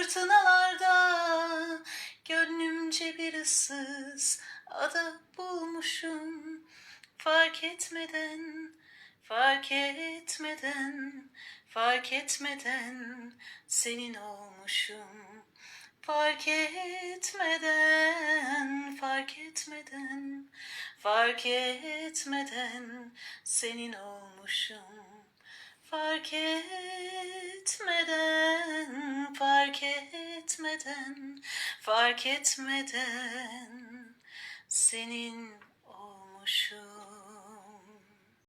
fırtınalarda Gönlümce bir ıssız ada bulmuşum Fark etmeden, fark etmeden, fark etmeden senin olmuşum. Fark etmeden, fark etmeden, fark etmeden senin olmuşum. Etmeden, fark etmeden senin olmuşum.